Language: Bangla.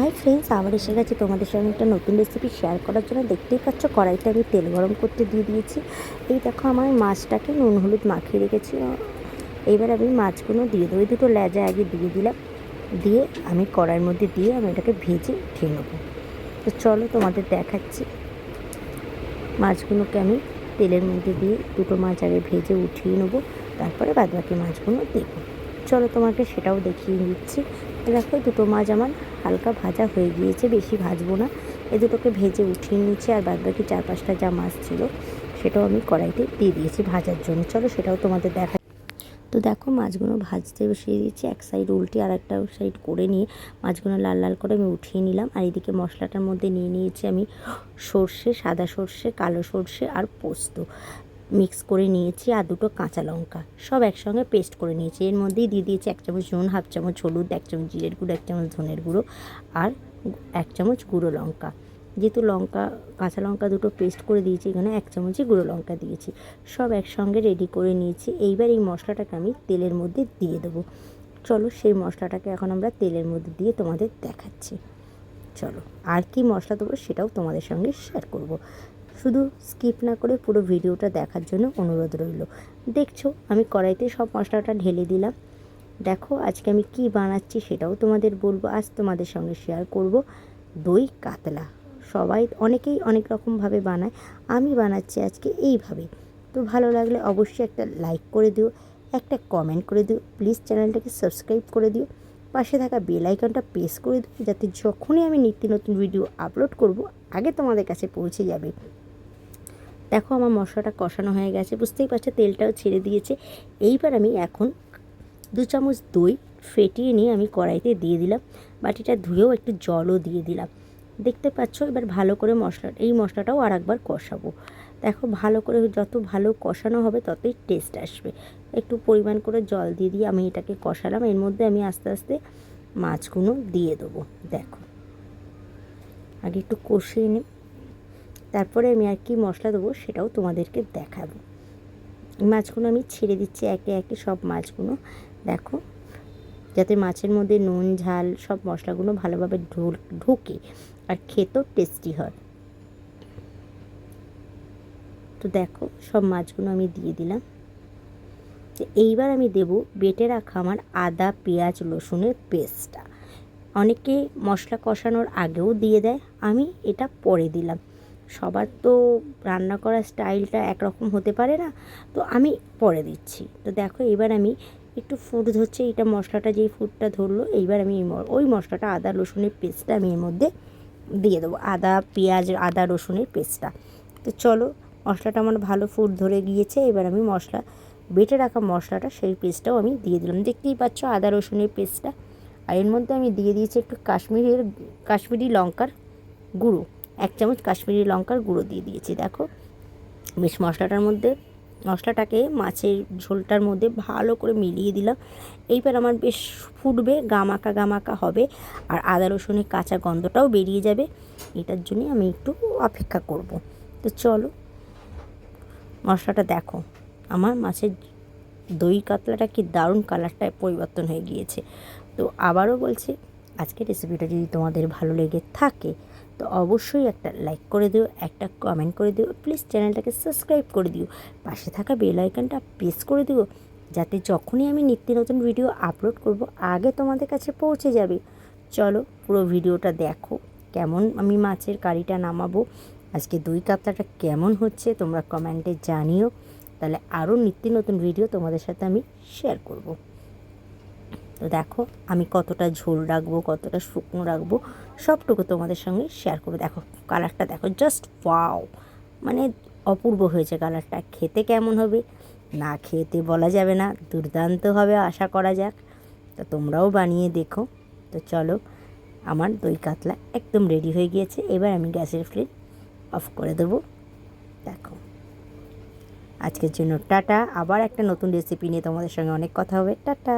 হাই ফ্রেন্ডস আবার এসে গেছে তোমাদের সঙ্গে একটা নতুন রেসিপি শেয়ার করার জন্য। দেখতেই পাচ্ছ কড়াইতে আমি তেল গরম করতে দিয়ে দিয়েছি। এই দেখো আমার মাছটাকে নুন হলুদ মাখিয়ে রেখেছি। এইবার আমি মাছগুলো দিয়ে দেবো। দুটো লেজা আগে দিয়ে দিলাম। দিয়ে আমি কড়াইয়ের মধ্যে দিয়ে আমি এটাকে ভেজে উঠিয়ে নেব। তো চলো তোমাদের দেখাচ্ছি। মাছগুলোকে আমি তেলের মধ্যে দিয়ে দুটো মাছ আগে ভেজে উঠিয়ে নেব। তারপরে বাদবাকি মাছগুলো দেবো। চলো তোমাকে সেটাও দেখিয়ে দিচ্ছি। দেখো দুটো মাছ আমার হালকা ভাজা হয়ে গিয়েছে, বেশি ভাজবো না। এ দুটোকে ভেজে উঠিয়ে নিয়েছি আর বাদ বাকি চার পাঁচটা যা মাছ ছিল সেটাও আমি কড়াইতে দিয়ে দিয়েছি ভাজার জন্য। চলো সেটাও তোমাদের দেখা তো দেখো মাছগুলো ভাজতে বসিয়ে দিয়েছি, এক সাইড উল্টে আর একটা সাইড করে নিয়ে মাছগুলো লাল লাল করে আমি উঠিয়ে নিলাম। আর এদিকে মশলাটার মধ্যে নিয়ে নিয়েছি আমি সর্ষে, সাদা সর্ষে, কালো সর্ষে আর পোস্ত। মিক্স করে নিয়েছি আর দুটো কাঁচা লঙ্কা। সব একসঙ্গে পেস্ট করে নিয়েছি। এর মধ্যেই দিয়ে দিয়েছি এক চামচ নুন, হাফ চামচ হলুদ, এক চামচ জিরের গুঁড়ো, এক চামচ ধনের গুঁড়ো আর এক চামচ গুঁড়ো লঙ্কা। যেহেতু লঙ্কা, কাঁচা লঙ্কা দুটো পেস্ট করে দিয়েছি, এখানে এক চামচই গুঁড়ো লঙ্কা দিয়েছি। সব একসঙ্গে রেডি করে নিয়েছি। এইবার এই মশলাটাকে আমি তেলের মধ্যে দিয়ে দেবো। চলো সেই মশলাটাকে এখন আমরা তেলের মধ্যে দিয়ে তোমাদের দেখাচ্ছি। চলো, আর কি মশলা দেবো সেটাও তোমাদের সঙ্গে শেয়ার করব। শুধু স্কিপ না করে পুরো ভিডিওটা দেখার জন্য অনুরোধ রইল। দেখছ, আমি কড়াইতে সব মশলাটা ঢেলে দিলাম। দেখো, আজকে আমি কি বানাচ্ছি সেটাও তোমাদের বলব, আজ তোমাদের সঙ্গে শেয়ার করব দই কাতলা। সবাই অনেকেই অনেক রকমভাবে বানায়, আমি বানাচ্ছি আজকে এইভাবে। তো ভালো লাগলে অবশ্যই একটা লাইক করে দিও, একটা কমেন্ট করে দিও প্লিজ চ্যানেলটাকে সাবস্ক্রাইব করে দিও, পাশে থাকা বেল আইকনটা প্রেস করে দিও, যাতে যখনই আমি নিত্য নতুন ভিডিও আপলোড করব, আগে তোমাদের কাছে পৌঁছে যাবে। দেখো আমার মশলাটা কষানো হয়ে গেছে, বুঝতেই পারছ তেলটাও ছেড়ে দিয়েছে। এইবার আমি এখন দু চামচ দই ফেটিয়ে নিয়ে আমি কড়াইতে দিয়ে দিলাম, বাটিটা ধুয়েও একটু জলও দিয়ে দিলাম। দেখতে পাচ্ছ এবার ভালো করে মশলা, এই মশলাটাও আর একবার কষাবো। দেখো ভালো করে যত ভালো কষানো হবে ততই টেস্ট আসবে। একটু পরিমাণ করে জল দিয়ে দিয়ে আমি এটাকে কষালাম, এর মধ্যে আমি আস্তে আস্তে মাছগুলো দিয়ে দেবো, দেখো। আগে একটু কষিয়ে নিই। তারপরে আমি আর কি মশলা দেবো সেটাও তোমাদেরকে দেখাবো। মাছগুলো আমি ছেড়ে দিচ্ছি একে একে সব মাছগুলো, দেখো। যাতে মাছের মধ্যে নুন, ঝাল সব মশলাগুলো ভালোভাবে ঢুকে আর খেতেও টেস্টি হয়। তো দেখো, সব মাছগুলো আমি দিয়ে দিলাম। এইবার আমি দেব বেটে রাখা আমার আদা, পেঁয়াজ, রসুনের পেস্টটা অনেকে মশলা কষানোর আগেও দিয়ে দেয়, আমি এটা পরে দিলাম। সবার তো রান্না করার স্টাইলটা একরকম হতে পারে না। তো আমি পরে দিচ্ছি। তো দেখো এবার আমি একটু ফুট ধরছে, এটা মশলাটা যেই ফুটটা ধরলো, এইবার আমি ওই মশলাটা আদা, রসুনের পেস্টটা আমি এর মধ্যে দিয়ে দেবো। আদা, পেঁয়াজ, আদা, রসুনের পেস্টটা তো চলো, মশলাটা আমার ভালো ফুট ধরে গিয়েছে, এবার আমি মশলা, বেটে রাখা মশলাটা, সেই পেস্টটাও আমি দিয়ে দিলাম। দেখতেই পাচ্ছ আদা, রসুনের পেস্টটা আর এর মধ্যে আমি দিয়ে দিয়েছি একটু কাশ্মীরের, কাশ্মীরি লঙ্কার গুঁড়ো। এক চামচ কাশ্মীরি লঙ্কার গুঁড়ো দিয়ে দিয়েছি, দেখো। বেশ মশলাটার মধ্যে, মশলাটাকে মাছের ঝোলটার মধ্যে ভালো করে মিলিয়ে দিলাম। এইবার আমার বেশ ফুটবে, গামাকা গামাকা হবে, আর আদা রসুনের কাঁচা গন্ধটাও বেরিয়ে যাবে। এটার জন্যে আমি একটু অপেক্ষা করব। তো চলো, মশলাটা দেখো। আমার মাছের দই কাতলাটা কি দারুণ কালারটা পরিবর্তন হয়ে গিয়েছে। তো আবারও বলছি আজকে রেসিপিটা যদি তোমাদের ভালো লেগে থাকে তো অবশ্যই একটা লাইক করে দিও, একটা কমেন্ট করে দিও প্লিজ চ্যানেলটাকে সাবস্ক্রাইব করে দিও, পাশে থাকা বেল আইকনটা প্রেস করে দিও, যাতে যখনই আমি নিত্য নতুন ভিডিও আপলোড করব, আগে তোমাদের কাছে পৌঁছে যাবে। চলো পুরো ভিডিওটা দেখো, কেমন আমি মাছের কারিটা নামাবো, আজকে দুই কাতলাটা কেমন হচ্ছে তোমরা কমেন্টে জানিও, তাহলে আরও নিত্য নতুন ভিডিও তোমাদের সাথে আমি শেয়ার করব। তো দেখো, আমি কতটা ঝোল রাখব, কতটা শুকনো রাখব, সবটুকু তোমাদের সঙ্গে শেয়ার করব। দেখো কালারটা দেখো জাস্ট ওয়াও মানে অপূর্ব হয়েছে কালারটা খেতে কেমন হবে? না খেতে বলা যাবে না, দুর্দান্ত হবে আশা করা যাক। তো তোমরাও বানিয়ে দেখো। তো চলো, আমার দই কাতলা একদম রেডি হয়ে গিয়েছে। এবার আমি গ্যাসের ফ্লেম অফ করে দেবো। দেখো, আজকের জন্য টাটা। আবার একটা নতুন রেসিপি নিয়ে তোমাদের সঙ্গে অনেক কথা হবে। টাটা!